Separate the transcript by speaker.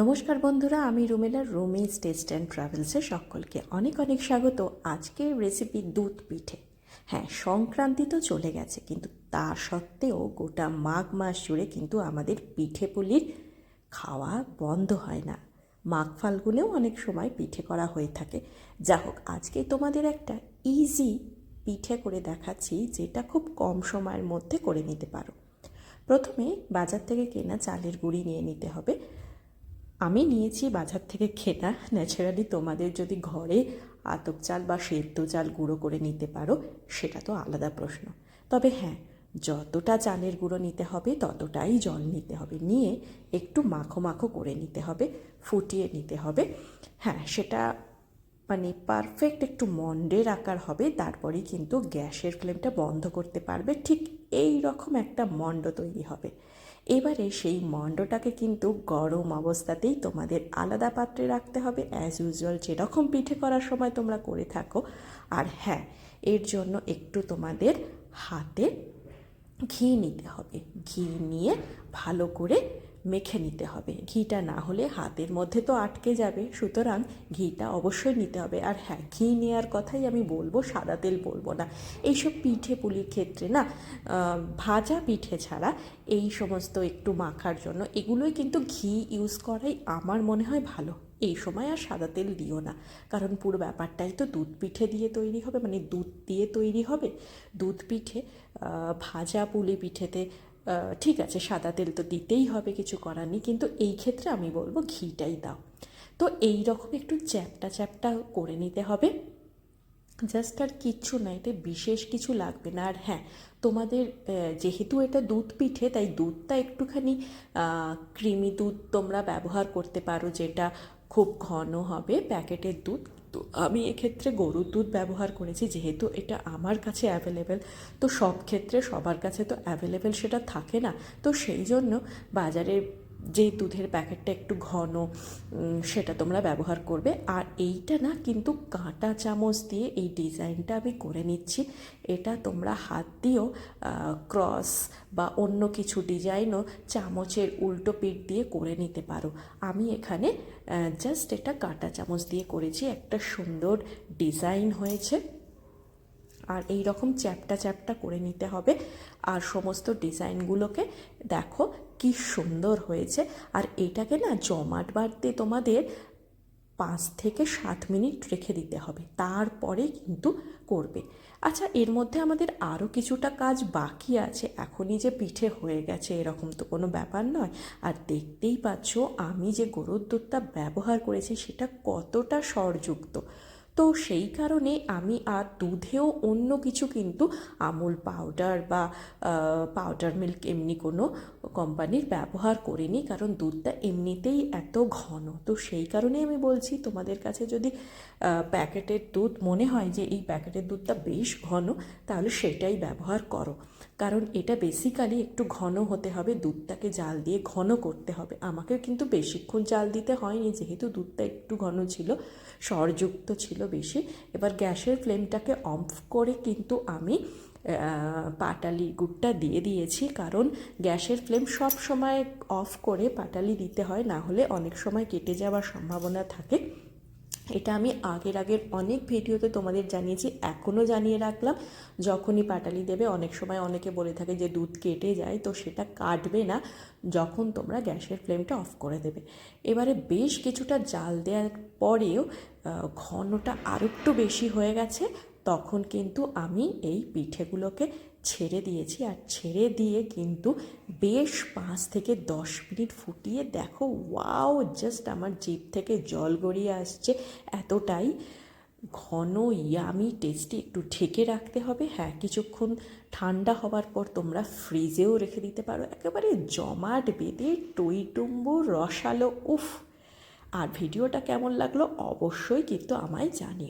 Speaker 1: নমস্কার বন্ধুরা, আমি রুমেলার রুমিজ টেস্ট অ্যান্ড ট্রাভেলসে সকলকে অনেক অনেক স্বাগত। আজকের রেসিপি দুধ পিঠে। হ্যাঁ সংক্রান্তি তো চলে গেছে, কিন্তু তা সত্ত্বেও গোটা মাঘ মাস জুড়ে কিন্তু আমাদের পিঠে পুলির খাওয়া বন্ধ হয় না। মাঘ ফাল্গুনেও অনেক সময় পিঠে করা হয়ে থাকে। যা হোক, আজকে তোমাদের একটা ইজি পিঠে করে দেখাচ্ছি, যেটা খুব কম সময়ের মধ্যে করে নিতে পারো। প্রথমে বাজার থেকে কেনা চালের গুঁড়ি নিয়ে নিতে হবে। আমি নিয়েছি বাজার থেকে খেনা ন্যাচারালি তোমাদের যদি ঘরে আতপ চাল বা সেদ্ধ চাল গুঁড়ো করে নিতে পারো, সেটা তো আলাদা প্রশ্ন। তবে হ্যাঁ যতটা চালের গুঁড়ো নিতে হবে, ততটাই জল নিতে হবে। নিয়ে একটু মাখো মাখো করে নিতে হবে, ফুটিয়ে নিতে হবে। হ্যাঁ সেটা মানে পারফেক্ট একটু মন্ডের আকার হবে, তারপরেই কিন্তু গ্যাসের ফ্লেমটা বন্ধ করতে পারবে। ঠিক এই রকম একটা মণ্ড তৈরি হবে। এবারে সেই মণ্ডটাকে কিন্তু গরম অবস্থাতেই তোমাদের আলাদা পাত্রে রাখতে হবে। অ্যাজ ইউজুয়াল যেরকম পিঠে করার সময় তোমরা করে থাকো। আর হ্যাঁ এর জন্য একটু তোমাদের হাতে ঘি নিতে হবে। ঘি নিয়ে ভালো করে মেখে নিতে হবে। ঘিটা না হলে হাতের মধ্যে তো আটকে যাবে। সুতরাং ঘিটা অবশ্যই নিতে হবে। আর হ্যাঁ ঘি নেওয়ার কথাই আমি বলব, সাদা তেল বলব না। এইসব পিঠে পুলির ক্ষেত্রে না ভাজা পিঠে ছাড়া এই সমস্ত একটু মাখার জন্য এগুলোই কিন্তু ঘি ইউজ করাই আমার মনে হয় ভালো। এই সময় আর সাদা তেল দিও না। কারণ পুরো ব্যাপারটাই তো দুধ পিঠে দিয়ে তৈরি হবে। মানে দুধ দিয়ে তৈরি হবে। দুধ পিঠে ভাজা পুলি পিঠেতে ঠিক আছে, সাদা তেল তো দিতেই হবে, কিছু করার নেই, কিন্তু এই ক্ষেত্রে আমি বলব ঘিটাই দাও। তো এই রকম একটু চ্যাপটা চ্যাপটা করে নিতে হবে। জাস্ট আর কিচ্ছু না, এতে বিশেষ কিছু লাগবে না। আর হ্যাঁ তোমাদের যেহেতু এটা দুধ পিঠে, তাই দুধটা একটুখানি ক্রিমি দুধ তোমরা ব্যবহার করতে পারো, যেটা খুব ঘন হবে প্যাকেটের দুধ। তো আমি এক্ষেত্রে গরুর দুধ ব্যবহার করেছি, যেহেতু এটা আমার কাছে অ্যাভেলেবেল তো সব ক্ষেত্রে সবার কাছে তো অ্যাভেলেবেল সেটা থাকে না। তো সেই জন্য বাজারে যে দুধের প্যাকেটটা একটু ঘন সেটা তোমরা ব্যবহার করবে। আর এইটা না কিন্তু কাঁটা চামচ দিয়ে এই ডিজাইনটা আমি করে নিচ্ছি। এটা তোমরা হাত দিয়েও ক্রস বা অন্য কিছু ডিজাইনও চামচের উল্টো পিঠ দিয়ে করে নিতে পারো। আমি এখানে জাস্ট এটা কাঁটা চামচ দিয়ে করেছি। একটা সুন্দর ডিজাইন হয়েছে। আর এই রকম চ্যাপটা চ্যাপটা করে নিতে হবে। আর সমস্ত ডিজাইনগুলোকে দেখো কি সুন্দর হয়েছে। আর এটাকে না জমাট বাড়তে তোমাদের পাঁচ থেকে সাত মিনিট রেখে দিতে হবে। তারপরে কিন্তু করবে। আচ্ছা এর মধ্যে আমাদের আরও কিছুটা কাজ বাকি আছে। এখনই যে পিঠে হয়ে গেছে এরকম তো কোনো ব্যাপার নয়। আর দেখতেই পাচ্ছ আমি যে গরুর দুধটা ব্যবহার করেছি সেটা কতটা স্বরযুক্ত। তো সেই কারণে আমি আর দুধেও অন্য কিছু কিন্তু আমুল পাউডার বা পাউডার মিল্ক এমনি কোনো কোম্পানির ব্যবহার করিনি, কারণ দুধটা এমনিতেই এত ঘন। তো সেই কারণে আমি বলছি, তোমাদের কাছে যদি প্যাকেটের দুধ মনে হয় যে এই প্যাকেটের দুধটা বেশ ঘন, তাহলে সেটাই ব্যবহার করো। কারণ এটা বেসিক্যালি একটু ঘন হতে হবে, দুধটাকে জাল দিয়ে ঘন করতে হবে। আমাকে কিন্তু বেশিক্ষণ জাল দিতে হয়নি, যেহেতু দুধটা একটু ঘন ছিল স্বরযুক্ত ছিল বেশি। এবার গ্যাসের ফ্লেমটাকে অফ করে কিন্তু আমি পাটালি গুড়টা দিয়ে দিয়েছি, কারণ গ্যাসের ফ্লেম সব সময় অফ করে পাটালি দিতে হয়, না হলে অনেক সময় কেটে যাওয়ার সম্ভাবনা থাকে। এটা আমি আগের আগের অনেক ভিডিওতে তোমাদের জানিয়েছি, এখনও জানিয়ে রাখলাম। যখনই পাটালি দেবে, অনেক সময় অনেকে বলে থাকে যে দুধ কেটে যায়, তো সেটা কাটবে না। যখন তোমরা গ্যাসের ফ্লেমটা অফ করে দেবে। এবারে বেশ কিছুটা জাল দেওয়ার পরেও ঘনটা আরেকটু বেশি হয়ে গেছে। তখন কিন্তু আমি এই পিঠেগুলোকে ছেড়ে দিয়েছি। আর ছেড়ে দিয়ে কিন্তু বেশ পাঁচ থেকে দশ মিনিট ফুটিয়ে দেখো, ওয়াও, জাস্ট আমার জিপ থেকে জল গড়িয়ে আসছে। এতটাই ঘন, ইয়ামি, টেস্টি, একটু ঢেকে রাখতে হবে। হ্যাঁ কিছুক্ষণ ঠান্ডা হওয়ার পর তোমরা ফ্রিজেও রেখে দিতে পারো। একেবারে জমাট বেঁধে টইটুম্বু রসালো, উফ! আর ভিডিওটা কেমন লাগল অবশ্যই কিন্তু আমায় জানিও।